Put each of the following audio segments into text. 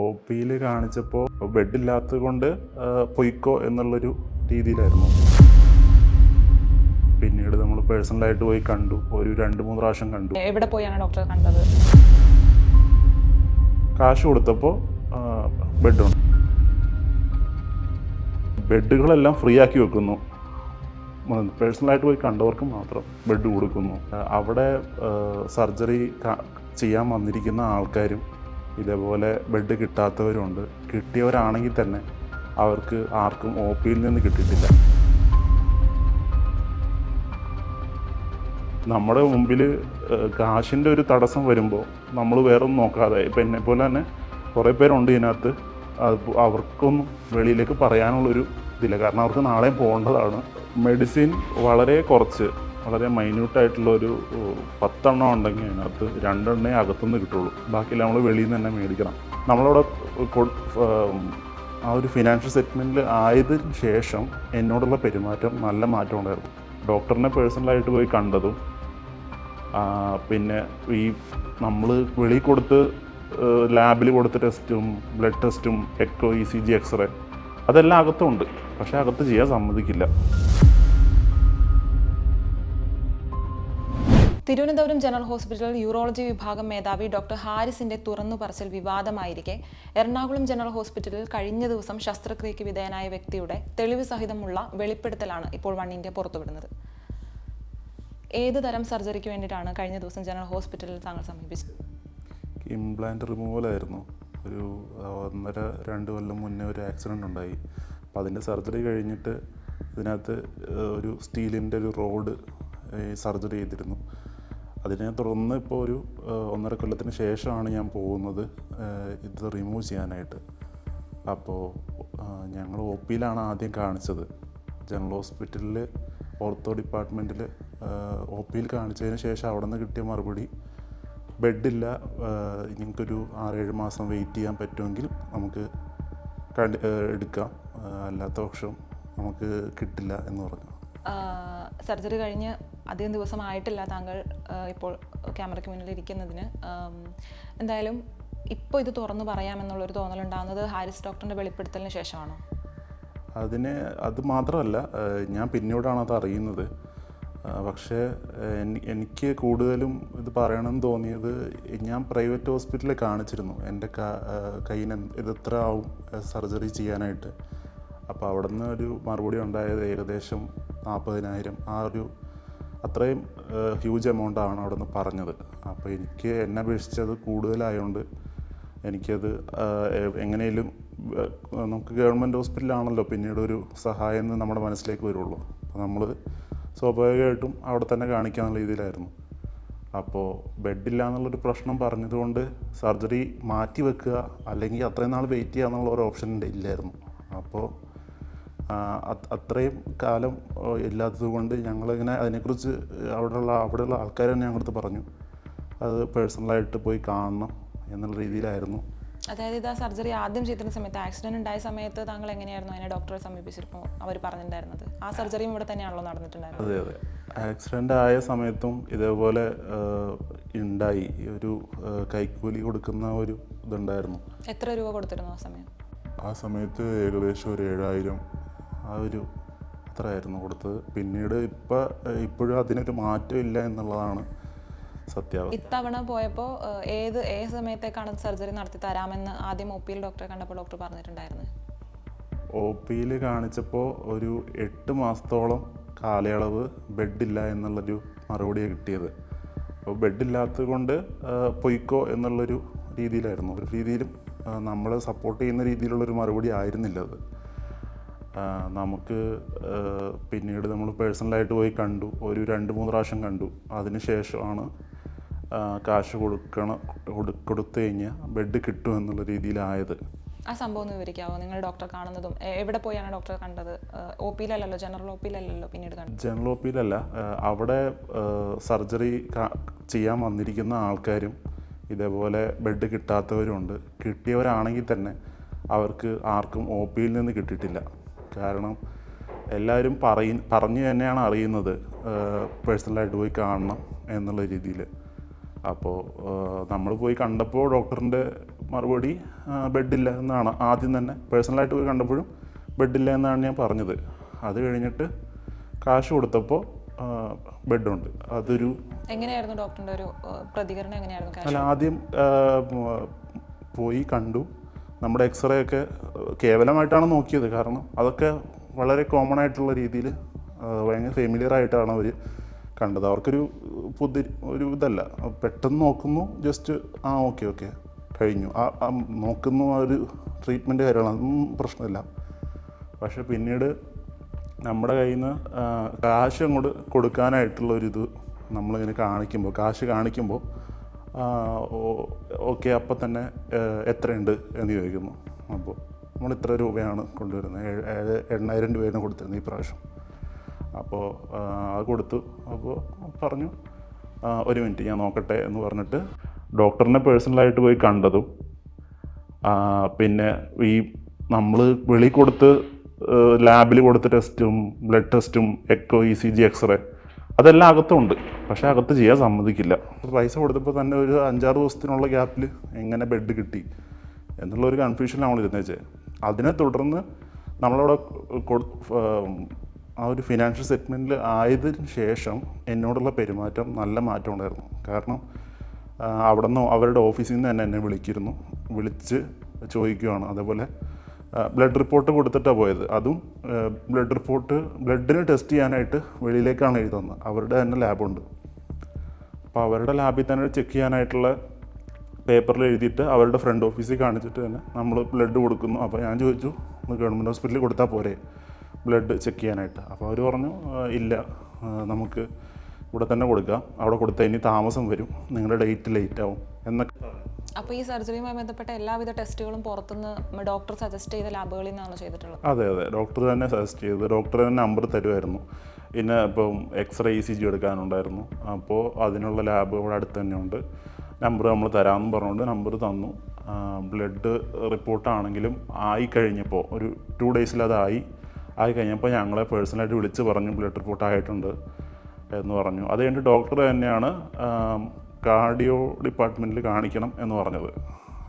O പിയിൽ കാണിച്ചപ്പോൾ ബെഡില്ലാത്തത് കൊണ്ട് പൊയ്ക്കോ എന്നുള്ളൊരു രീതിയിലായിരുന്നു. പിന്നീട് നമ്മൾ പേഴ്സണലായിട്ട് പോയി കണ്ടു. ഒരു രണ്ട് മൂന്ന് പ്രാവശ്യം കണ്ടു. എവിടെ പോയാണ് ഡോക്ടറെ കണ്ടത്? കാശ് കൊടുത്തപ്പോൾ ബെഡുണ്ട്. ബെഡുകളെല്ലാം ഫ്രീ ആക്കി വെക്കുന്നു. പേഴ്സണലായിട്ട് പോയി കണ്ടവർക്ക് മാത്രം ബെഡ് കൊടുക്കുന്നു. അവിടെ സർജറി ചെയ്യാൻ വന്നിരിക്കുന്ന ആൾക്കാരും ഇതേപോലെ ബെഡ് കിട്ടാത്തവരുണ്ട്. കിട്ടിയവരാണെങ്കിൽ തന്നെ അവർക്ക് ആർക്കും ഒ പിയിൽ നിന്ന് കിട്ടിയിട്ടില്ല. നമ്മുടെ മുമ്പിൽ കാശിന്റെ ഒരു തടസ്സം വരുമ്പോൾ നമ്മൾ വേറെ ഒന്നും നോക്കാതെ ഇപ്പം എന്നെ പോലെ തന്നെ കുറേ പേരുണ്ട് ഇതിനകത്ത്. അത് അവർക്കൊന്നും വെളിയിലേക്ക് പറയാനുള്ളൊരു ഇതില്ല. കാരണം അവർക്ക് നാളെയും പോകേണ്ടതാണ്. മെഡിസിൻ വളരെ കുറച്ച്. വളരെ മൈന്യൂട്ടായിട്ടുള്ള ഒരു പത്തെണ്ണം ഉണ്ടെങ്കിൽ അതിനകത്ത് രണ്ടെണ്ണേ അകത്തുനിന്ന് കിട്ടുള്ളൂ. ബാക്കിയെല്ലാം നമ്മൾ വെളിയിൽ നിന്ന് തന്നെ മേടിക്കണം. നമ്മളവിടെ ആ ഒരു ഫിനാൻഷ്യൽ സെറ്റ്മെന്റിൽ ആയതിനു ശേഷം എന്നോടുള്ള പെരുമാറ്റം നല്ല മാറ്റം ഉണ്ടായിരുന്നു. ഡോക്ടറിനെ പേഴ്സണലായിട്ട് പോയി കണ്ടതും പിന്നെ ഈ നമ്മൾ വെളി കൊടുത്ത് ലാബിൽ കൊടുത്ത ടെസ്റ്റും ബ്ലഡ് ടെസ്റ്റും echo E C G X-ray അതെല്ലാം അകത്തുണ്ട്. പക്ഷേ അകത്ത് ചെയ്യാൻ സമ്മതിക്കില്ല. തിരുവനന്തപുരം ജനറൽ ഹോസ്പിറ്റൽ യൂറോളജി വിഭാഗം മേധാവി ഡോക്ടർ ഹാരിസിന്റെ തുറന്നു പറച്ചിൽ വിവാദമായിരിക്കെ. എറണാകുളം ജനറൽ ഹോസ്പിറ്റലിൽ കഴിഞ്ഞ ദിവസം ശസ്ത്രക്രിയയ്ക്ക് വിധേയനായ വ്യക്തിയുടെ തെളിവ് സഹിതമുള്ള വെളിപ്പെടുത്തലാണ് ഇപ്പോൾ വൺ ഇന്ത്യ പുറത്തുവിടുന്നത്. ഏത് തരം സർജറിക്ക് വേണ്ടിയിട്ടാണ് കഴിഞ്ഞ ദിവസം ജനറൽ ഹോസ്പിറ്റലിൽ താങ്കൾ സമീപിച്ചത്? ഇംപ്ലാന്റ് റിമൂവലായിരുന്നു ഒരു ഒന്നര രണ്ട് കൊല്ലം മുന്നേ ഒരു ആക്സിഡന്റ് ഉണ്ടായി. അപ്പം അതിന്റെ സർജറി കഴിഞ്ഞിട്ട് ഇതിനകത്ത് ഒരു സ്റ്റീലിന്റെ ഒരു റോഡ് സർജറി ചെയ്തിരുന്നു. അതിനെ തുടർന്ന് ഇപ്പോൾ ഒരു ഒന്നര കൊല്ലത്തിന് ശേഷമാണ് ഞാൻ പോകുന്നത് ഇത് റിമൂവ് ചെയ്യാനായിട്ട്. അപ്പോൾ ഞങ്ങൾ ഒ പിയിലാണ് ആദ്യം കാണിച്ചത്. ജനറൽ ഹോസ്പിറ്റലിൽ ഓർത്തോ ഡിപ്പാർട്ട്മെന്റിൽ ഒ പിയിൽ കാണിച്ചതിന് ശേഷം അവിടെ നിന്ന് കിട്ടിയ മറുപടി ബെഡില്ല നിങ്ങൾക്കൊരു ആറേഴ് മാസം വെയിറ്റ് ചെയ്യാൻ പറ്റുമെങ്കിൽ നമുക്ക് കണ്ടി എടുക്കാം. അല്ലാത്ത പക്ഷം നമുക്ക് കിട്ടില്ല എന്ന് പറഞ്ഞു. സർജറി കഴിഞ്ഞ് അധികം ദിവസമായിട്ടില്ല താങ്കൾ ഇപ്പോൾ ക്യാമറയ്ക്ക് മുന്നിൽ ഇരിക്കുന്നതിന്. എന്തായാലും ഇപ്പോൾ ഇത് തുറന്നു പറയാമെന്നുള്ളൊരു തോന്നലുണ്ടാകുന്നത് ഹാരിസ് ഡോക്ടറിന്റെ വെളിപ്പെടുത്തലിന് ശേഷമാണോ? അതിന് അത് മാത്രമല്ല ഞാൻ പിന്നീടാണ് അത് അറിയുന്നത്. പക്ഷേ എനിക്ക് കൂടുതലും ഇത് പറയണമെന്ന് തോന്നിയത് ഞാൻ പ്രൈവറ്റ് ഹോസ്പിറ്റലിൽ കാണിച്ചിരുന്നു. എന്റെ കയ്യിന് ഇതെത്ര ആവും സർജറി ചെയ്യാനായിട്ട്. അപ്പോൾ അവിടെ നിന്ന് ഒരു മറുപടി ഉണ്ടായത് ഏകദേശം നാൽപ്പതിനായിരം ആ ഒരു അത്രയും ഹ്യൂജ് എമൗണ്ടാണ് അവിടെ നിന്ന് പറഞ്ഞത്. അപ്പോൾ എനിക്ക് എന്നെ അപേക്ഷിച്ചത് കൂടുതലായതുകൊണ്ട് എനിക്കത് എങ്ങനെയും നമുക്ക് ഗവൺമെന്റ് ഹോസ്പിറ്റലാണല്ലോ പിന്നീട് ഒരു സഹായം എന്ന് നമ്മുടെ മനസ്സിലേക്ക് വരുള്ളൂ. അപ്പോൾ നമ്മൾ സ്വാഭാവികമായിട്ടും അവിടെ തന്നെ കാണിക്കാനുള്ള രീതിയിലായിരുന്നു. അപ്പോൾ ബെഡില്ല എന്നുള്ളൊരു പ്രശ്നം പറഞ്ഞതുകൊണ്ട് സർജറി മാറ്റി വെക്കുക അല്ലെങ്കിൽ അത്രയും നാൾ വെയിറ്റ് ചെയ്യുക എന്നുള്ള ഒരു ഓപ്ഷൻ ഇല്ലായിരുന്നു. അപ്പോൾ അത്രയും കാലം ഇല്ലാത്തത് കൊണ്ട് ഞങ്ങളിങ്ങനെ അതിനെക്കുറിച്ച് അവിടെയുള്ള അവിടെയുള്ള ആൾക്കാർ തന്നെ ഞങ്ങളടുത്ത് പറഞ്ഞു. അത് പേഴ്സണലായിട്ട് പോയി കാണണം എന്നുള്ള രീതിയിലായിരുന്നു. അതായത് ഇത് ആ സർജറി ആദ്യം ചെയ്തിരുന്ന സമയത്ത് ആക്സിഡന്റ് ഉണ്ടായ സമയത്ത് താങ്കൾ എങ്ങനെയായിരുന്നു അതിനെ ഡോക്ടറെ സമീപിച്ചിരുമ്പോൾ അവർ പറഞ്ഞിട്ടുണ്ടായിരുന്നത്? ആ സർജറിയും ഇവിടെ തന്നെയാണല്ലോ നടന്നിട്ടുണ്ടായിരുന്നത്. അതെ അതെ. ആക്സിഡന്റ് ആയ സമയത്തും ഇതേപോലെ ഉണ്ടായി. ഒരു കൈക്കൂലി കൊടുക്കുന്ന ഒരു ഇതുണ്ടായിരുന്നു. എത്ര രൂപ കൊടുത്തിരുന്നു ആ സമയം? ആ സമയത്ത് ഏകദേശം ഒരു ഏഴായിരം ആ ഒരു അത്രയായിരുന്നു കൊടുത്തത്. പിന്നീട് ഇപ്പം ഇപ്പോഴും അതിനൊരു മാറ്റം ഇല്ല എന്നുള്ളതാണ് സത്യാവസ്ഥ. ഇത്തവണ പോയപ്പോൾ ഏത് ഏത് സമയത്തേക്കാണ് സർജറി നടത്തി തരാമെന്ന് ആദ്യം ഒ പിയിൽ ഡോക്ടറെ കണ്ടപ്പോൾ ഡോക്ടർ പറഞ്ഞിട്ടുണ്ടായിരുന്നു? ഒ പിയിൽ കാണിച്ചപ്പോൾ ഒരു എട്ട് മാസത്തോളം കാലയളവ് ബെഡില്ല എന്നുള്ളൊരു മറുപടിയെ കിട്ടിയത്. അപ്പോൾ ബെഡില്ലാത്തത് കൊണ്ട് പൊയ്ക്കോ എന്നുള്ളൊരു രീതിയിലായിരുന്നു. ഒരു രീതിയിലും നമ്മളെ സപ്പോർട്ട് ചെയ്യുന്ന രീതിയിലുള്ളൊരു മറുപടി ആയിരുന്നില്ല അത്. നമുക്ക് പിന്നീട് നമ്മൾ പേഴ്സണലായിട്ട് പോയി കണ്ടു. ഒരു രണ്ട് മൂന്ന് പ്രാവശ്യം കണ്ടു. അതിന് ശേഷമാണ് കാശ് കൊടുക്കണം കൊടു- കൊടുത്തു കഴിഞ്ഞാൽ ബെഡ് കിട്ടും എന്നുള്ള രീതിയിലായത്. ആ സംഭവം ഒന്ന് വിവരിക്കാവോ? നിങ്ങൾ ഡോക്ടറെ കാണുന്നതും എവിടെ പോയാണ് ഡോക്ടറെ കണ്ടത്? ഒ പിയിലല്ലല്ലോ ജനറൽ ഒ പിയിലല്ലല്ലോ പിന്നീട് കണ്ടത്? ജനറൽ ഒ പിയിലല്ല അവിടെ സർജറി ചെയ്യാൻ വന്നിരിക്കുന്ന ആൾക്കാരും ഇതേപോലെ ബെഡ് കിട്ടാത്തവരുണ്ട്. കിട്ടിയവരാണെങ്കിൽ തന്നെ അവർക്ക് ആർക്കും ഒ പിയിൽ നിന്ന് കിട്ടിയിട്ടില്ല. കാരണം എല്ലാവരും പറയ പറഞ്ഞു തന്നെയാണ് അറിയുന്നത് പേഴ്സണലായിട്ട് പോയി കാണണം എന്നുള്ള രീതിയിൽ. അപ്പോൾ നമ്മൾ പോയി കണ്ടപ്പോൾ ഡോക്ടറിന്റെ മറുപടി ബെഡില്ല എന്നാണ് ആദ്യം തന്നെ പേഴ്സണലായിട്ട് പോയി കണ്ടപ്പോഴും ബെഡില്ല എന്നാണ് ഞാൻ പറഞ്ഞത്. അത് കഴിഞ്ഞിട്ട് കാശ് കൊടുത്തപ്പോൾ ബെഡുണ്ട്. അതൊരു എങ്ങനെയായിരുന്നു ഡോക്ടറിന്റെ ഒരു പ്രതികരണം എങ്ങനെയായിരുന്നു അല്ല ആദ്യം പോയി കണ്ടു. നമ്മുടെ എക്സ്റേ ഒക്കെ കേവലമായിട്ടാണ് നോക്കിയത്. കാരണം അതൊക്കെ വളരെ കോമൺ ആയിട്ടുള്ള രീതിയിൽ ഭയങ്കര ഫെമിലിയർ ആയിട്ടാണ് അവർ കണ്ടത്. അവർക്കൊരു പുതി ഒരു ഇതല്ല. പെട്ടെന്ന് നോക്കുന്നു ജസ്റ്റ് ആ ഓക്കെ ഓക്കെ കഴിഞ്ഞു. ആ നോക്കുന്നു ആ ഒരു ട്രീറ്റ്മെന്റ് കാര്യമാണ്. അതൊന്നും പ്രശ്നമില്ല. പക്ഷെ പിന്നീട് നമ്മുടെ കയ്യിൽ നിന്ന് കാശ് അങ്ങോട്ട് കൊടുക്കാനായിട്ടുള്ള ഒരു ഇത് നമ്മളിങ്ങനെ കാണിക്കുമ്പോൾ കാശ് കാണിക്കുമ്പോൾ ഓക്കെ അപ്പം തന്നെ എത്രയുണ്ട് എന്ന് ചോദിക്കുന്നു. അപ്പോൾ നമ്മൾ ഇത്ര രൂപയാണ് കൊണ്ടുവരുന്നത്. ഏഴ് എണ്ണായിരം രൂപയാണ് കൊടുത്തിരുന്നത് ഈ പ്രാവശ്യം. അപ്പോൾ അത് കൊടുത്തു. അപ്പോൾ പറഞ്ഞു ഒരു മിനിറ്റ് ഞാൻ നോക്കട്ടെ എന്ന് പറഞ്ഞിട്ട് ഡോക്ടറിനെ പേഴ്സണലായിട്ട് പോയി കണ്ടതും പിന്നെ ഈ നമ്മൾ വെളി കൊടുത്ത് ലാബിൽ കൊടുത്ത ടെസ്റ്റും ബ്ലഡ് ടെസ്റ്റും echo E C G X-ray അതെല്ലാം അകത്തുണ്ട്. പക്ഷേ അകത്ത് ചെയ്യാൻ സമ്മതിക്കില്ല. പൈസ കൊടുത്തപ്പോൾ തന്നെ ഒരു അഞ്ചാറ് ദിവസത്തിനുള്ള ഗ്യാപ്പിൽ എങ്ങനെ ബെഡ് കിട്ടി എന്നുള്ള ഒരു കൺഫ്യൂഷൻ നമ്മൾ ഇരുന്നേച്ചത് അതിനെ തുടർന്ന് നമ്മളവിടെ ആ ഒരു ഫിനാൻഷ്യൽ സെഗ്മെന്റിൽ ആയതിനു ശേഷം എന്നോടുള്ള പെരുമാറ്റം നല്ല മാറ്റം ഉണ്ടായിരുന്നു. കാരണം അവിടെ നിന്ന് അവരുടെ ഓഫീസിൽ നിന്ന് തന്നെ എന്നെ വിളിക്കിരുന്നു വിളിച്ച് ചോദിക്കുകയാണ് അതേപോലെ ബ്ലഡ് റിപ്പോർട്ട് കൊടുത്തിട്ടാണ് പോയത്. അതും ബ്ലഡ് റിപ്പോർട്ട് ബ്ലഡിന് ടെസ്റ്റ് ചെയ്യാനായിട്ട് വെളിയിലേക്കാണ് എഴുതുന്നത് അവരുടെ തന്നെ ലാബുണ്ട് അപ്പോൾ അവരുടെ ലാബിൽ തന്നെ ചെക്ക് ചെയ്യാനായിട്ടുള്ള പേപ്പറിൽ എഴുതിയിട്ട് അവരുടെ ഫ്രണ്ട് ഓഫീസിൽ കാണിച്ചിട്ട് തന്നെ നമ്മൾ ബ്ലഡ് കൊടുക്കുന്നു. അപ്പോൾ ഞാൻ ചോദിച്ചു ഗവൺമെന്റ് ഹോസ്പിറ്റലിൽ കൊടുത്താൽ പോരെ? ബ്ലഡ് ചെക്ക് ചെയ്യാനായിട്ട്. അപ്പോൾ അവർ പറഞ്ഞു ഇല്ല. നമുക്ക് ഇവിടെ തന്നെ കൊടുക്കാം. അവിടെ കൊടുത്താൽ ഇനി താമസം വരും. നിങ്ങളുടെ ഡേറ്റ് ലേറ്റ് ആവും. എന്നൊക്കെ. അപ്പോൾ ഈ സർജറിയുമായി ബന്ധപ്പെട്ട എല്ലാവിധ ടെസ്റ്റുകളും പുറത്തുനിന്ന് ഡോക്ടർ സജസ്റ്റ് ചെയ്ത ലാബുകളിൽ നിന്നാണ് ചെയ്തിട്ടുള്ളത്? അതെ അതെ. ഡോക്ടർ തന്നെ സജസ്റ്റ് ചെയ്ത് ഡോക്ടർ തന്നെ നമ്പർ തരുമായിരുന്നു. പിന്നെ ഇപ്പം എക്സ്റേ ഇ സി ജി എടുക്കാനുണ്ടായിരുന്നു. അപ്പോൾ അതിനുള്ള ലാബ് ഇവിടെ അടുത്ത് തന്നെ ഉണ്ട് നമ്പർ നമ്മൾ തരാമെന്ന് പറഞ്ഞുകൊണ്ട് നമ്പർ തന്നു. ബ്ലഡ് റിപ്പോർട്ടാണെങ്കിലും ആയി കഴിഞ്ഞപ്പോൾ ഒരു ടു ഡേയ്സിൽ അതായി ആയി കഴിഞ്ഞപ്പോൾ ഞങ്ങളെ പേഴ്സണലായിട്ട് വിളിച്ച് പറഞ്ഞു ബ്ലഡ് റിപ്പോർട്ട് ആയിട്ടുണ്ട് എന്ന് പറഞ്ഞു. അത് കഴിഞ്ഞിട്ട് ഡോക്ടർ തന്നെയാണ് കാർഡിയോ ഡിപ്പാർട്ട്മെന്റിൽ കാണിക്കണം എന്ന് പറഞ്ഞത്.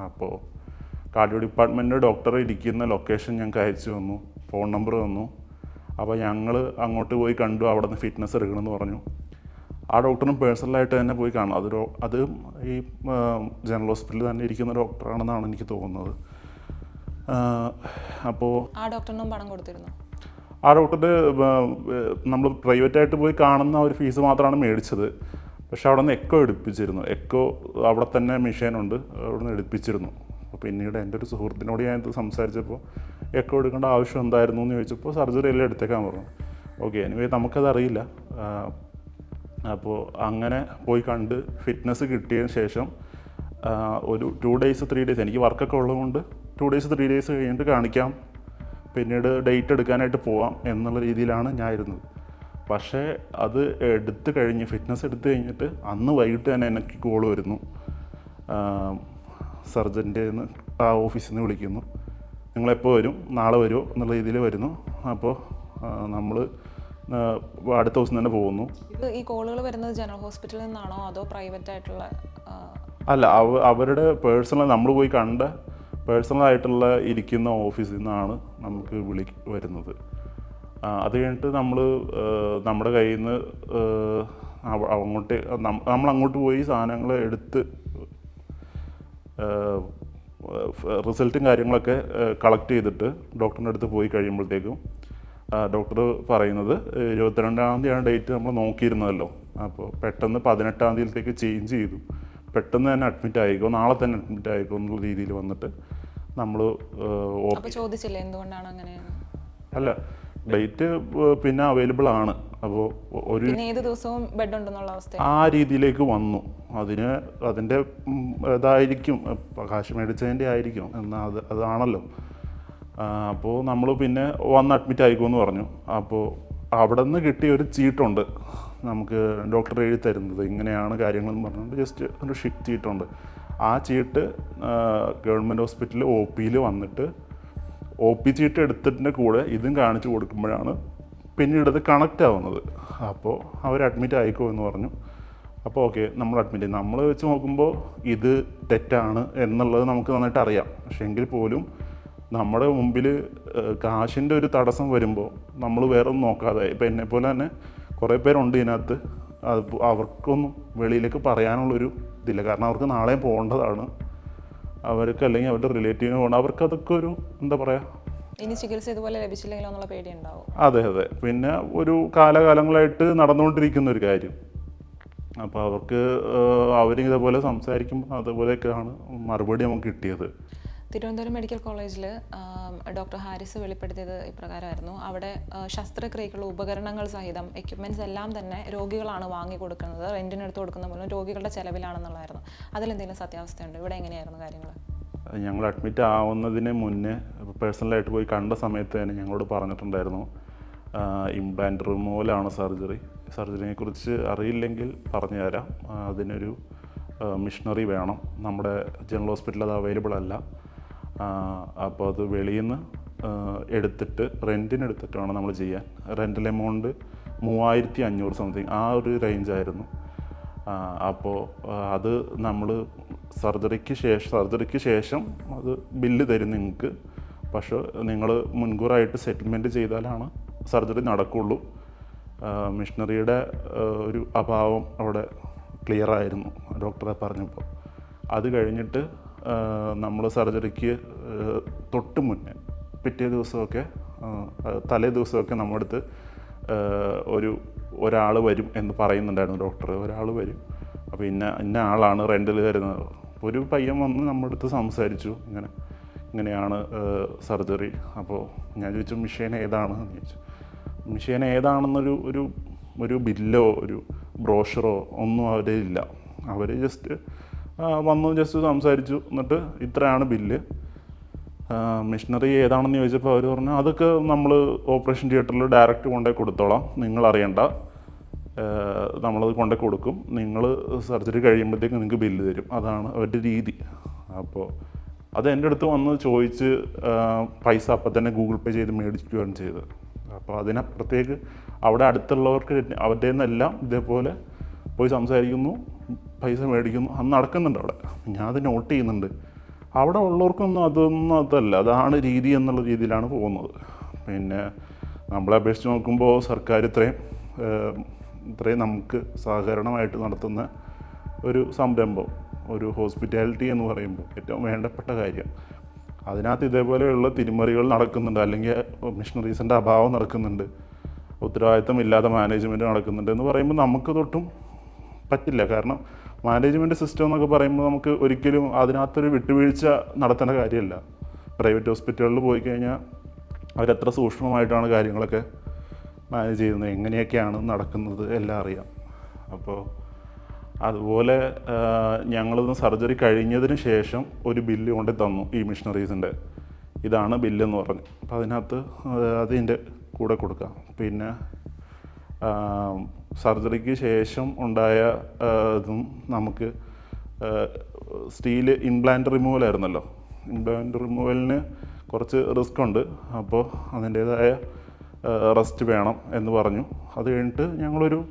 അപ്പോൾ കാർഡിയോ ഡിപ്പാർട്ട്മെന്റ് ഡോക്ടർ ഇരിക്കുന്ന ലൊക്കേഷൻ ഞങ്ങൾക്ക് അയച്ചു തന്നു ഫോൺ നമ്പർ തന്നു. അപ്പോൾ ഞങ്ങൾ അങ്ങോട്ട് പോയി കണ്ടു അവിടെ നിന്ന് ഫിറ്റ്നസ് എടുക്കണമെന്ന് പറഞ്ഞു. ആ ഡോക്ടറും പേഴ്സണലായിട്ട് തന്നെ പോയി കാണും അത് അത് ഈ ജനറൽ ഹോസ്പിറ്റലിൽ തന്നെ ഇരിക്കുന്ന ഡോക്ടറാണെന്നാണ് എനിക്ക് തോന്നുന്നത്. അപ്പോൾ ആ ഡോക്ടറിനും പണം കൊടുത്തിരുന്നു? ആ ഡോക്ടറുടെ നമ്മൾ പ്രൈവറ്റായിട്ട് പോയി കാണുന്ന ഒരു ഫീസ് മാത്രമാണ് മേടിച്ചത്. പക്ഷെ അവിടെ നിന്ന് എക്കോ എടുപ്പിച്ചിരുന്നു. എക്കോ അവിടെ തന്നെ മെഷീനുണ്ട്. അവിടെ നിന്ന് എടുപ്പിച്ചിരുന്നു. അപ്പോൾ പിന്നീട് എന്റെ ഒരു സുഹൃത്തിനോട് ഞാൻ ഇത് സംസാരിച്ചപ്പോൾ എക്കോ എടുക്കേണ്ട ആവശ്യം എന്തായിരുന്നു എന്ന് ചോദിച്ചപ്പോൾ സർജറി എല്ലാം എടുത്തേക്കാൻ പറഞ്ഞു. ഓക്കെ എനിവേ നമുക്കത് അറിയില്ല. അപ്പോൾ അങ്ങനെ പോയി കണ്ട് ഫിറ്റ്നസ് കിട്ടിയതിന് ശേഷം ഒരു ടു ഡേയ്സ് ത്രീ ഡേയ്സ് എനിക്ക് വർക്കൊക്കെ ഉള്ളതുകൊണ്ട് ടു ഡേയ്സ് ത്രീ ഡേയ്സ് കഴിഞ്ഞിട്ട് കാണിക്കാം. പിന്നീട് ഡേറ്റ് എടുക്കാനായിട്ട് പോവാം എന്നുള്ള രീതിയിലാണ് ഞാൻ ഇരുന്നത്. പക്ഷേ അത് എടുത്തു കഴിഞ്ഞ് ഫിറ്റ്നസ് എടുത്തു കഴിഞ്ഞിട്ട് അന്ന് വൈകിട്ട് തന്നെ എനിക്ക് കോൾ വരുന്നു. സർജന്റെ ആ ഓഫീസിൽ നിന്ന് വിളിക്കുന്നു. നിങ്ങളെപ്പോൾ വരും? നാളെ വരുമോ എന്നുള്ള രീതിയിൽ വരുന്നു. അപ്പോൾ നമ്മൾ അടുത്ത ദിവസം തന്നെ പോകുന്നു. ഇത് ഈ കോളുകൾ വരുന്നത് ജനറൽ ഹോസ്പിറ്റലിൽ നിന്നാണോ? അതോ പ്രൈവറ്റ് ആയിട്ടുള്ള അല്ല അവ അവരുടെ പേഴ്സണൽ നമ്മൾ പോയി കണ്ട പേഴ്സണലായിട്ടുള്ള ഇരിക്കുന്ന ഓഫീസിൽ നിന്നാണ് നമുക്ക് വിളി വരുന്നത്. അത് കഴിഞ്ഞിട്ട് നമ്മൾ നമ്മുടെ കയ്യിൽ നിന്ന് അങ്ങോട്ട് നമ്മൾ അങ്ങോട്ട് പോയി സാധനങ്ങൾ എടുത്ത് റിസൾട്ടും കാര്യങ്ങളൊക്കെ കളക്ട് ചെയ്തിട്ട് ഡോക്ടറിന്റെ അടുത്ത് പോയി കഴിയുമ്പോഴത്തേക്കും ഡോക്ടർ പറയുന്നത് ഇരുപത്തിരണ്ടാം തീയതിയാണ് ഡേറ്റ് നമ്മൾ നോക്കിയിരുന്നതല്ലോ. അപ്പോൾ പെട്ടെന്ന് പതിനെട്ടാം തീയതിയിലേക്ക് ചേഞ്ച് ചെയ്തു. പെട്ടെന്ന് തന്നെ അഡ്മിറ്റ് ആയിക്കോ നാളെ തന്നെ അഡ്മിറ്റ് ആയിക്കോ എന്നുള്ള രീതിയിൽ വന്നിട്ട് നമ്മൾ ചോദിച്ചില്ലേ എന്തുകൊണ്ടാണ് അങ്ങനെ? അല്ല ഡേറ്റ് പിന്നെ അവൈലബിൾ ആണ്. അപ്പോൾ ഒരു ഏത് ദിവസവും ബെഡ് ഉണ്ടെന്നുള്ള അവസ്ഥ ആ രീതിയിലേക്ക് വന്നു. അതിന് അതിന്റെ ഇതായിരിക്കും. കാശ് മേടിച്ചതിന്റെ ആയിരിക്കും. എന്നാൽ അത് അതാണല്ലോ. അപ്പോൾ നമ്മൾ പിന്നെ വന്ന് അഡ്മിറ്റ് ആയിക്കുമെന്ന് പറഞ്ഞു. അപ്പോൾ അവിടെ നിന്ന് കിട്ടിയ ഒരു ചീട്ടുണ്ട്. നമുക്ക് ഡോക്ടർ എഴുതി തരുന്നത്. ഇങ്ങനെയാണ് കാര്യങ്ങളെന്ന് പറഞ്ഞുകൊണ്ട് ജസ്റ്റ് ഒരു ഷിറ്റ് ചീട്ടുണ്ട്. ആ ചീട്ട് ഗവൺമെന്റ് ഹോസ്പിറ്റലിൽ ഒ പിയിൽ വന്നിട്ട് ഒ പി ചീട്ട് എടുത്തിട്ടിന്റെ കൂടെ ഇതും കാണിച്ചു കൊടുക്കുമ്പോഴാണ് പിന്നീട് അത് കണക്റ്റ് ആവുന്നത്. അപ്പോൾ അവർ അഡ്മിറ്റ് ആയിക്കോ എന്ന് പറഞ്ഞു. അപ്പോൾ ഓക്കെ നമ്മൾ അഡ്മിറ്റ് നമ്മൾ വെച്ച് നോക്കുമ്പോൾ ഇത് തെറ്റാണ് എന്നുള്ളത് നമുക്ക് നന്നായിട്ട് അറിയാം. പക്ഷേ എങ്കിൽ പോലും നമ്മുടെ മുമ്പിൽ കാശിന്റെ ഒരു തടസ്സം വരുമ്പോൾ നമ്മൾ വേറെ ഒന്നും നോക്കാതെ ഇപ്പം എന്നെ പോലെ തന്നെ കുറേ പേരുണ്ട് ഇതിനകത്ത്. അത് അവർക്കൊന്നും വെളിയിലേക്ക് പറയാനുള്ളൊരു ഇതില്ല. കാരണം അവർക്ക് നാളെ പോകേണ്ടതാണ്. അവർക്ക് അല്ലെങ്കിൽ അവരുടെ റിലേറ്റീവിന് പോകണം. അവർക്ക് അതൊക്കെ ഒരു എന്താ പറയുക ഇനി ചികിത്സ ഇതുപോലെ ലഭിച്ചില്ലെങ്കിലോ എന്നുള്ള പേടി ഉണ്ടാവും അതെ അതെ. പിന്നെ ഒരു കാലകാലങ്ങളായിട്ട് നടന്നുകൊണ്ടിരിക്കുന്ന ഒരു കാര്യം. അപ്പോൾ അവർക്ക് അവർ ഇതേപോലെ സംസാരിക്കുമ്പോൾ അതുപോലെയൊക്കെയാണ് മറുപടി നമുക്ക് കിട്ടിയത്. തിരുവനന്തപുരം മെഡിക്കൽ കോളേജിൽ ഡോക്ടർ ഹാരിസ് വെളിപ്പെടുത്തിയത് ഇപ്രകാരമായിരുന്നു. അവിടെ ശസ്ത്രക്രിയക്കുള്ള ഉപകരണങ്ങൾ സഹിതം എക്യുപ്മെന്റ്സ് എല്ലാം തന്നെ രോഗികളാണ് വാങ്ങി കൊടുക്കുന്നത്. റെന്റിനെടുത്ത് കൊടുക്കുന്ന മൂലം രോഗികളുടെ ചെലവിലാണെന്നുള്ളതായിരുന്നു. അതിലെന്തെങ്കിലും സത്യാവസ്ഥയുണ്ട്? ഇവിടെ എങ്ങനെയായിരുന്നു കാര്യങ്ങൾ ഞങ്ങൾ അഡ്മിറ്റ് ആവുന്നതിന് മുന്നേ പേഴ്സണലായിട്ട് പോയി കണ്ട സമയത്ത് തന്നെ ഞങ്ങളോട് പറഞ്ഞിട്ടുണ്ടായിരുന്നു. ഇംപ്ലാന്റ് റിമൂവലാണ് സർജറി സർജറിനെ കുറിച്ച് അറിയില്ലെങ്കിൽ പറഞ്ഞു തരാം അതിനൊരു മിഷനറി വേണം. നമ്മുടെ ജനറൽ ഹോസ്പിറ്റലിൽ അത് അവൈലബിൾ അല്ല. അപ്പോൾ അത് വെളിയിൽ നിന്ന് എടുത്തിട്ട് റെന്റിന് എടുത്തിട്ട് വേണം നമ്മൾ ചെയ്യാൻ. റെന്റൽ എമൗണ്ട് മൂവായിരത്തി അഞ്ഞൂറ് സംതിങ് ആ ഒരു റേഞ്ചായിരുന്നു അപ്പോൾ അത് നമ്മൾ സർജറിക്ക് ശേഷം സർജറിക്ക് ശേഷം അത് ബില്ല് തരും നിങ്ങൾക്ക്. പക്ഷേ നിങ്ങൾ മുൻകൂറായിട്ട് സെറ്റിൽമെന്റ് ചെയ്താലാണ് സർജറി നടക്കുള്ളൂ. മിഷണറിയുടെ ഒരു അഭാവം അവിടെ ക്ലിയർ ആയിരുന്നു. ഡോക്ടറെ പറഞ്ഞപ്പോൾ. അത് കഴിഞ്ഞിട്ട് നമ്മൾ സർജറിക്ക് തൊട്ട് മുന്നേ പിറ്റേ ദിവസമൊക്കെ തലേ ദിവസമൊക്കെ നമ്മുടെ അടുത്ത് ഒരു ഒരാൾ വരും എന്ന് പറയുന്നുണ്ടായിരുന്നു ഡോക്ടർ ഒരാൾ വരും. അപ്പോൾ ഇന്ന ഇന്ന ആളാണ് റെന്റിൽ തരുന്നത്. ഒരു പയ്യൻ വന്ന് നമ്മുടെ അടുത്ത് സംസാരിച്ചു. ഇങ്ങനെ ഇങ്ങനെയാണ് സർജറി. അപ്പോൾ ഞാൻ ചോദിച്ചു മിഷീൻ ഏതാണ്? എന്ന് ചോദിച്ചു. മിഷീൻ ഏതാണെന്നൊരു ഒരു ഒരു ബില്ലോ ഒരു ബ്രോഷറോ ഒന്നും അവരില്ല അവർ ജസ്റ്റ് വന്നു ജസ്റ്റ് സംസാരിച്ചു. എന്നിട്ട് ഇത്രയാണ് ബില്ല്. മിഷനറി ഏതാണെന്ന് ചോദിച്ചപ്പോൾ അവർ പറഞ്ഞു അതൊക്കെ നമ്മൾ ഓപ്പറേഷൻ തിയേറ്ററിൽ ഡയറക്റ്റ് കൊണ്ടുപോയി കൊടുത്തോളാം. നിങ്ങൾ അറിയണ്ട നമ്മളത് കൊണ്ടുപോയി കൊടുക്കും. നിങ്ങൾ സർജറി കഴിയുമ്പോഴത്തേക്ക് നിങ്ങൾക്ക് ബില്ല് തരും. അതാണ് അവരുടെ രീതി. അപ്പോൾ അത് എന്റെ അടുത്ത് വന്ന് ചോദിച്ച് പൈസ അപ്പം തന്നെ ഗൂഗിൾ പേ ചെയ്ത് മേടിക്കുകയാണ് ചെയ്തത്. അപ്പോൾ അതിനപ്പുറത്തേക്ക് അവിടെ അടുത്തുള്ളവർക്ക് അവരുടെ നിന്നെല്ലാം ഇതേപോലെ പോയി സംസാരിക്കുന്നു. പൈസ മേടിക്കുന്നു. അത് നടക്കുന്നുണ്ട് അവിടെ. ഞാൻ അത് നോട്ട് ചെയ്യുന്നുണ്ട്. അവിടെ ഉള്ളവർക്കൊന്നും അതൊന്നും അതല്ല. അതാണ് രീതി എന്നുള്ള രീതിയിലാണ് പോകുന്നത്. പിന്നെ നമ്മളെ അപേക്ഷിച്ച് നോക്കുമ്പോൾ സർക്കാർ ഇത്രയും ഇത്രയും നമുക്ക് സഹകരണമായിട്ട് നടത്തുന്ന ഒരു സംരംഭം ഒരു ഹോസ്പിറ്റാലിറ്റി എന്ന് പറയുമ്പോൾ ഏറ്റവും വേണ്ടപ്പെട്ട കാര്യം. അതിനകത്ത് ഇതേപോലെയുള്ള തിരിമറികൾ നടക്കുന്നുണ്ട്. അല്ലെങ്കിൽ മിഷണറീസിന്റെ അഭാവം നടക്കുന്നുണ്ട്. ഉത്തരവാദിത്തം ഇല്ലാത്ത മാനേജ്മെന്റ് നടക്കുന്നുണ്ട് എന്ന് പറയുമ്പോൾ നമുക്ക് തൊട്ടും പറ്റില്ല. കാരണം മാനേജ്മെന്റ് സിസ്റ്റം എന്നൊക്കെ പറയുമ്പോൾ നമുക്ക് ഒരിക്കലും അതിനകത്തൊരു വിട്ടുവീഴ്ച നടത്തേണ്ട കാര്യമല്ല. പ്രൈവറ്റ് ഹോസ്പിറ്റലുകളിൽ പോയി കഴിഞ്ഞാൽ അവരെത്ര സൂക്ഷ്മമായിട്ടാണ് കാര്യങ്ങളൊക്കെ മാനേജ് ചെയ്യുന്നത് എങ്ങനെയൊക്കെയാണ് നടക്കുന്നത് എല്ലാം അറിയാം. അപ്പോൾ അതുപോലെ ഞങ്ങളിന്ന് സർജറി കഴിഞ്ഞതിന് ശേഷം ഒരു ബില്ല് കൊണ്ട് തന്നു ഈ മിഷണറീസിന്റെ. ഇതാണ് ബില്ലെന്ന് പറഞ്ഞു. അപ്പോൾ അതിനകത്ത് അതിന്റെ കൂടെ കൊടുക്കാം. പിന്നെ സർജറിക്ക് ശേഷം ഉണ്ടായ ഇതും നമുക്ക് സ്റ്റീൽ ഇംപ്ലാന്റ് റിമൂവൽ ആയിരുന്നല്ലോ. ഇംപ്ലാന്റ് റിമൂവലിന് കുറച്ച് റിസ്ക് ഉണ്ട്. അപ്പോൾ അതിന്റേതായ റെസ്റ്റ് വേണം എന്ന് പറഞ്ഞു. അത് കഴിഞ്ഞിട്ട് ഞങ്ങളൊരു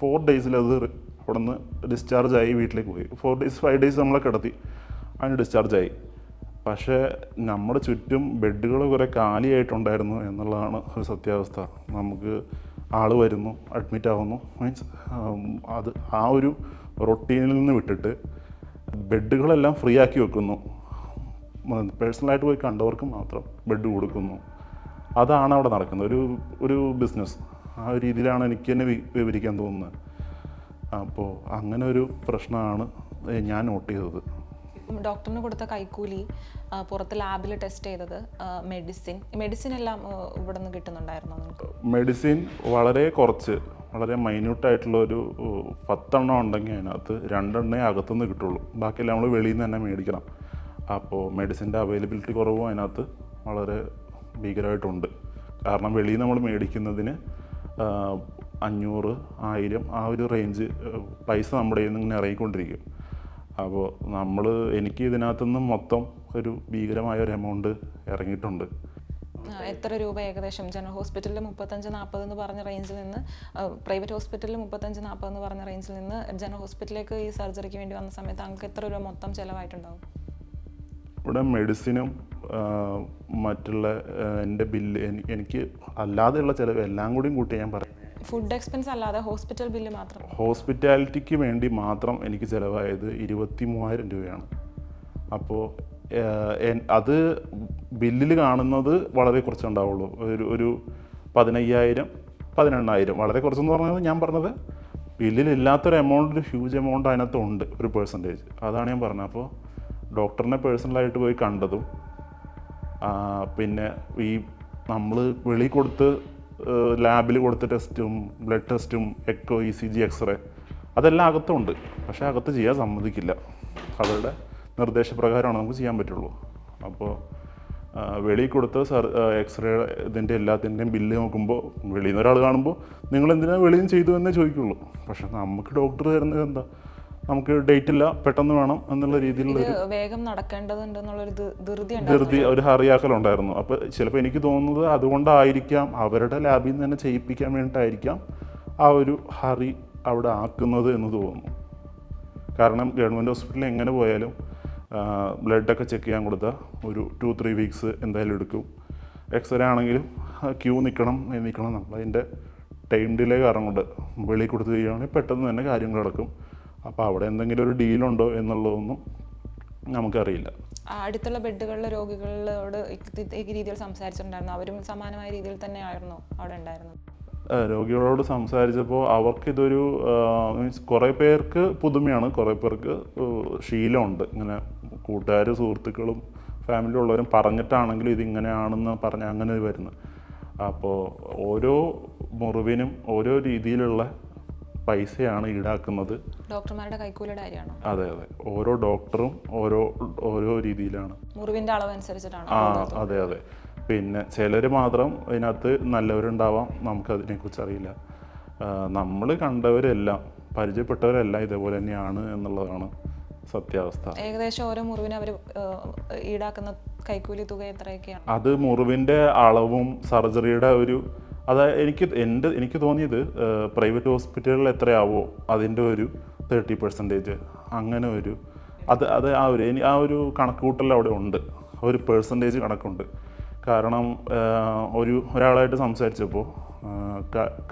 ഫോർ ഡേയ്സിൽ അത് അവിടെ നിന്ന് ഡിസ്ചാർജ് ആയി വീട്ടിലേക്ക് പോയി. ഫോർ ഡേയ്സ് ഫൈവ് ഡേയ്സ് നമ്മളെ കിടത്തി. അതിന് ഡിസ്ചാർജ് ആയി. പക്ഷേ നമ്മുടെ ചുറ്റും ബെഡുകൾ കുറേ കാലിയായിട്ടുണ്ടായിരുന്നു എന്നുള്ളതാണ് ഒരു സത്യാവസ്ഥ. നമുക്ക് ആൾ വരുന്നു അഡ്മിറ്റ് ആവുന്നു. മീൻസ് അത് ആ ഒരു റൊട്ടീനിൽ നിന്ന് വിട്ടിട്ട് ബെഡുകളെല്ലാം ഫ്രീ ആക്കി വെക്കുന്നു. പേഴ്സണലായിട്ട് പോയി കണ്ടവർക്ക് മാത്രം ബെഡ് കൊടുക്കുന്നു. അതാണ് അവിടെ നടക്കുന്നത്. ഒരു ഒരു ബിസിനസ് ആ ഒരു രീതിയിലാണ് എനിക്ക് തന്നെ വിവരിക്കാൻ തോന്നുന്നത്. അപ്പോൾ അങ്ങനെ ഒരു പ്രശ്നമാണ് ഞാൻ നോട്ട് ചെയ്തത്. ഡോക്ടറിന് കൊടുത്ത കൈക്കൂലി പുറത്ത് ലാബിൽ ടെസ്റ്റ് ചെയ്തത് മെഡിസിൻ. മെഡിസിൻ എല്ലാം ഇവിടെ നിന്ന് കിട്ടുന്നുണ്ടായിരുന്നോ മെഡിസിൻ വളരെ കുറച്ച് വളരെ മൈന്യൂട്ടായിട്ടുള്ള ഒരു പത്തെണ്ണം ഉണ്ടെങ്കിൽ അതിനകത്ത് രണ്ടെണ്ണേ അകത്തുനിന്ന് കിട്ടുള്ളൂ. ബാക്കിയെല്ലാം നമ്മൾ വെളിയിൽ നിന്ന് തന്നെ മേടിക്കണം. അപ്പോൾ മെഡിസിന്റെ അവൈലബിലിറ്റി കുറവും അതിനകത്ത് വളരെ ഭീകരമായിട്ടുണ്ട്. കാരണം വെളിയിൽ നമ്മൾ മേടിക്കുന്നതിന് അഞ്ഞൂറ് ആയിരം ആ ഒരു റേഞ്ച് പൈസ നമ്മുടെ കയ്യിൽ നിന്ന് ഇങ്ങനെ ഇറങ്ങിക്കൊണ്ടിരിക്കും. അപ്പോൾ നമ്മൾ എനിക്ക് ഇതിനകത്തുനിന്ന് മൊത്തം ഒരു ഭീകരമായ ഒരു എമൗണ്ട് ഇറങ്ങിയിട്ടുണ്ട്. എത്ര രൂപ ഏകദേശം? ജനറൽ ഹോസ്പിറ്റലിൽ മുപ്പത്തഞ്ച് നാൽപ്പത് എന്ന് പറഞ്ഞ റേഞ്ചിൽ നിന്ന് പ്രൈവറ്റ് ഹോസ്പിറ്റലിൽ മുപ്പത്തഞ്ച് നാൽപ്പത് എന്ന് പറഞ്ഞ റേഞ്ചിൽ നിന്ന് ജനറൽ ഹോസ്പിറ്റലിലേക്ക് ഈ സർജറിക്ക് വേണ്ടി വന്ന സമയത്ത് താങ്കൾക്ക് എത്ര രൂപ മൊത്തം ചിലവായിട്ടുണ്ടാവും? ഇവിടെ മെഡിസിനും മറ്റുള്ള എന്റെ ബില്ല് എനി- എനിക്ക് അല്ലാതെയുള്ള ചിലവ് എല്ലാം കൂടിയും കൂട്ടി ഞാൻ പറയാം. ഫുഡ് എക്സ്പെൻസ് അല്ലാതെ ഹോസ്പിറ്റൽ ബില്ല് മാത്രം. ഹോസ്പിറ്റാലിറ്റിക്ക് വേണ്ടി മാത്രം എനിക്ക് ചിലവായത് ഇരുപത്തി മൂവായിരം രൂപയാണ് അപ്പോൾ അത് ബില്ലിൽ കാണുന്നത് വളരെ കുറച്ചുണ്ടാവുള്ളൂ ഒരു ഒരു പതിനയ്യായിരം പതിനെണ്ണായിരം. വളരെ കുറച്ചെന്ന് പറഞ്ഞത് ഞാൻ പറഞ്ഞത് ബില്ലിലില്ലാത്തൊരു എമൗണ്ട് ഒരു ഹ്യൂജ് എമൗണ്ട് അതിനകത്തുണ്ട് ഒരു പേഴ്സന്റേജ് അതാണ് ഞാൻ പറഞ്ഞത്. അപ്പോൾ ഡോക്ടറിനെ പേഴ്സണലായിട്ട് പോയി കണ്ടതും പിന്നെ ഈ നമ്മൾ വെളി കൊടുത്ത് ലാബിൽ കൊടുത്ത ടെസ്റ്റും ബ്ലഡ് ടെസ്റ്റും echo E C G X-ray അതെല്ലാം അകത്തുണ്ട്. പക്ഷേ അകത്ത് ചെയ്യാൻ സമ്മതിക്കില്ല. അവരുടെ നിർദ്ദേശപ്രകാരമാണ് നമുക്ക് ചെയ്യാൻ പറ്റുള്ളൂ. അപ്പോൾ വെളിയിൽ കൊടുത്ത സർ എക്സ്റേ ഇതിന്റെ എല്ലാത്തിന്റെയും ബില്ല് നോക്കുമ്പോൾ വെളിയിൽ നിന്ന് ഒരാൾ കാണുമ്പോൾ നിങ്ങൾ എന്തിനാണ് വെളിയിൽ ചെയ്തു എന്നേ ചോദിക്കുള്ളൂ. പക്ഷേ നമുക്ക് ഡോക്ടർ തരുന്നത് എന്താ? നമുക്ക് ഡേറ്റ് ഇല്ല പെട്ടെന്ന് വേണം എന്നുള്ള രീതിയിലുള്ള വേഗം നടക്കേണ്ടതുണ്ട് ധൃതി ഒരു ഹറിയാക്കലുണ്ടായിരുന്നു. അപ്പോൾ ചിലപ്പോൾ എനിക്ക് തോന്നുന്നത് അതുകൊണ്ടായിരിക്കാം അവരുടെ ലാബിൽ നിന്ന് തന്നെ ചെയ്യിപ്പിക്കാൻ വേണ്ടിയിട്ടായിരിക്കാം ആ ഒരു ഹറി അവിടെ ആക്കുന്നത് എന്ന് തോന്നുന്നു. കാരണം ഗവൺമെന്റ് ഹോസ്പിറ്റലിൽ എങ്ങനെ പോയാലും ബ്ലഡൊക്കെ ചെക്ക് ചെയ്യാൻ കൊടുത്താൽ ഒരു ടു ത്രീ വീക്സ് എന്തായാലും എടുക്കും. എക്സ്റേ ആണെങ്കിലും ക്യൂ നിൽക്കണം നിൽക്കണം നമ്മൾ അതിന്റെ ടൈം ഡിലേ കാരണം കൊണ്ട് വെളിയിൽ കൊടുത്ത് ചെയ്യുകയാണെങ്കിൽ പെട്ടെന്ന് തന്നെ കാര്യങ്ങൾ നടക്കും. അപ്പോൾ അവിടെ എന്തെങ്കിലും ഒരു ഡീലുണ്ടോ എന്നുള്ളതൊന്നും നമുക്കറിയില്ല. അടുത്തുള്ള ബെഡുകളിലെ രോഗികളോട് ഈ- രീതിയിൽ സംസാരിച്ചിട്ടുണ്ടായിരുന്നു. അവരും സമാനമായ രീതിയിൽ തന്നെ ആയിരുന്നു അവിടെ ഉണ്ടായിരുന്നത്. രോഗികളോട് സംസാരിച്ചപ്പോൾ അവർക്കിതൊരു മീൻസ് കുറേ പേർക്ക് പുതുമയാണ് കുറേ പേർക്ക് ശീലമുണ്ട്. ഇങ്ങനെ കൂട്ടുകാർ സുഹൃത്തുക്കളും ഫാമിലി ഉള്ളവരും പറഞ്ഞിട്ടാണെങ്കിലും ഇതിങ്ങനെയാണെന്ന് പറഞ്ഞ് അങ്ങനെ വരുന്നത് അപ്പോൾ ഓരോ മുറിവിനും ഓരോ രീതിയിലുള്ള പൈസയാണ് ഈടാക്കുന്നത്. ഡോക്ടർമാരുടെ കൈക്കൂലിയുടെ കാര്യമാണോ? അതെ അതെ. ഓരോ ഡോക്ടറും ഓരോ ഓരോ രീതിയിലാണ്. മുറിവിന്റെ അളവ് അനുസരിച്ചിട്ടാണ് ആ അതെ അതെ. പിന്നെ ചിലർ മാത്രം ഇതിനകത്ത് നല്ലവരുണ്ടാവാം നമുക്കതിനെക്കുറിച്ച് അറിയില്ല നമ്മൾ കണ്ടവരെല്ലാം പരിചയപ്പെട്ടവരെല്ലാം ഇതേപോലെ തന്നെയാണ് എന്നുള്ളതാണ് സത്യാവസ്ഥ. ഏകദേശം ഓരോ മുറിവിന് അവർ ഈടാക്കുന്ന കൈക്കൂലി തുക എത്രയൊക്കെയാണ്? അത് മുറിവിന്റെ അളവും സർജറിയുടെ ഒരു അത് എനിക്ക് എന്റെ എനിക്ക് തോന്നിയത് പ്രൈവറ്റ് ഹോസ്പിറ്റലുകളിൽ എത്രയാവോ അതിന്റെ ഒരു തേർട്ടി പെർസെന്റേജ്. അങ്ങനെ ഒരു അത് അത് ആ ഒരു ആ ഒരു കണക്കുകൂട്ടൽ അവിടെ ഉണ്ട്. ഒരു പേഴ്സന്റേജ് കണക്കുണ്ട്. കാരണം ഒരു ഒരാളായിട്ട് സംസാരിച്ചപ്പോൾ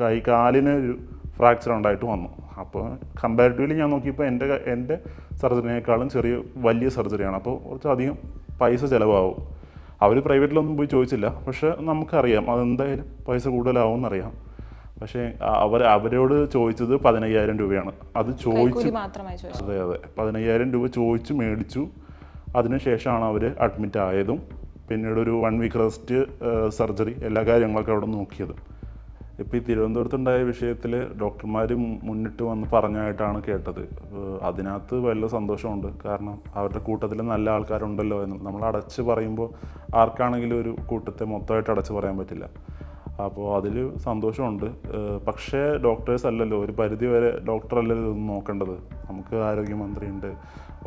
കൈ കാലിന് ഒരു ഫ്രാക്ചർ ഉണ്ടായിട്ട് വന്നു. അപ്പോൾ കമ്പാരിറ്റീവ്ലി ഞാൻ നോക്കിയപ്പോൾ എന്റെ എന്റെ സർജറിനേക്കാളും ചെറിയ വലിയ സർജറിയാണ്. അപ്പോൾ കുറച്ചധികം പൈസ ചിലവാകും. അവർ പ്രൈവറ്റിലൊന്നും പോയി ചോദിച്ചില്ല. പക്ഷേ നമുക്കറിയാം അതെന്തായാലും പൈസ കൂടുതലാവും എന്നറിയാം പക്ഷേ അവർ അവരോട് ചോദിച്ചത് പതിനയ്യായിരം രൂപയാണ്. അത് ചോദിച്ചു അതെ അതെ. പതിനയ്യായിരം രൂപ ചോദിച്ചു മേടിച്ചു. അതിനുശേഷമാണ് അവർ അഡ്മിറ്റ് ആയതും പിന്നീട് ഒരു വൺ വീക്ക് റെസ്റ്റ് സർജറി എല്ലാ കാര്യങ്ങളൊക്കെ അവിടെ നോക്കിയത്. ഇപ്പോൾ ഈ തിരുവനന്തപുരത്തുണ്ടായ വിഷയത്തിൽ ഡോക്ടർമാർ മുന്നിട്ട് വന്ന് പറഞ്ഞതായിട്ടാണ് കേട്ടത്. അതിനകത്ത് വലിയ സന്തോഷമുണ്ട്? കാരണം അവരുടെ കൂട്ടത്തിൽ നല്ല ആൾക്കാരുണ്ടല്ലോ എന്ന്. നമ്മൾ അടച്ച് പറയുമ്പോൾ ആർക്കാണെങ്കിലും ഒരു കൂട്ടത്തെ മൊത്തമായിട്ട് അടച്ച് പറയാൻ പറ്റില്ല. അപ്പോൾ അതിൽ സന്തോഷമുണ്ട്. പക്ഷേ ഡോക്ടേഴ്സ് അല്ലല്ലോ ഒരു പരിധി വരെ ഡോക്ടർ അല്ലല്ലോ ഇതൊന്നും നോക്കേണ്ടത്. നമുക്ക് ആരോഗ്യമന്ത്രിയുണ്ട്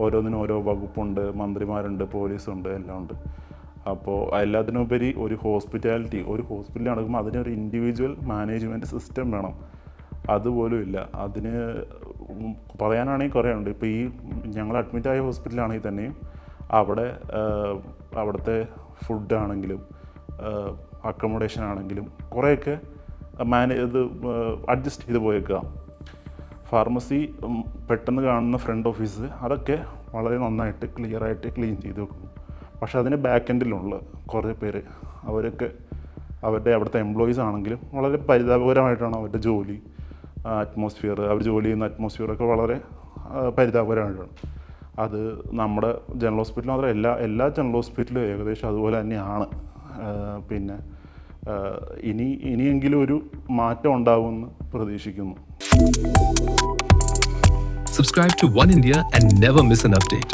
ഓരോന്നിനും ഓരോ വകുപ്പുണ്ട് മന്ത്രിമാരുണ്ട് പോലീസുണ്ട് എല്ലാം ഉണ്ട്. അപ്പോൾ എല്ലാത്തിനുപരി ഒരു ഹോസ്പിറ്റാലിറ്റി ഒരു ഹോസ്പിറ്റലിൽ നടക്കുമ്പോൾ അതിനൊരു ഇൻഡിവിജ്വൽ മാനേജ്മെന്റ് സിസ്റ്റം വേണം. അതുപോലും ഇല്ല. അതിന് പറയാനാണെങ്കിൽ കുറേ ഉണ്ട്. ഇപ്പോൾ ഈ ഞങ്ങൾ അഡ്മിറ്റായ ഹോസ്പിറ്റലാണെങ്കിൽ തന്നെയും അവിടെ അവിടുത്തെ ഫുഡാണെങ്കിലും അക്കോമഡേഷൻ ആണെങ്കിലും കുറേയൊക്കെ മാനേ ഇത് അഡ്ജസ്റ്റ് ചെയ്ത് പോയേക്കുക. ഫാർമസി പെട്ടെന്ന് കാണുന്ന ഫ്രണ്ട് ഓഫീസ് അതൊക്കെ വളരെ നന്നായിട്ട് ക്ലിയറായിട്ട് ക്ലീൻ ചെയ്ത് വെക്കുന്നു പക്ഷെ അതിന് ബാക്ക് എൻഡിലുള്ള കുറേ പേര്. അവരൊക്കെ അവരുടെ അവിടുത്തെ എംപ്ലോയീസ് ആണെങ്കിലും വളരെ പരിതാപകരമായിട്ടാണ് അവരുടെ ജോലി അറ്റ്മോസ്ഫിയർ അവർ ജോലി ചെയ്യുന്ന അറ്റ്മോസ്ഫിയറൊക്കെ വളരെ പരിതാപകരമായിട്ടാണ്. അത് നമ്മുടെ ജനറൽ ഹോസ്പിറ്റൽ മാത്രം എല്ലാ എല്ലാ ജനറൽ ഹോസ്പിറ്റലും ഏകദേശം അതുപോലെ തന്നെയാണ്. പിന്നെ ഇനി ഇനിയെങ്കിലും ഒരു മാറ്റം ഉണ്ടാവുമെന്ന് പ്രതീക്ഷിക്കുന്നു. Subscribe to One India and never miss an update.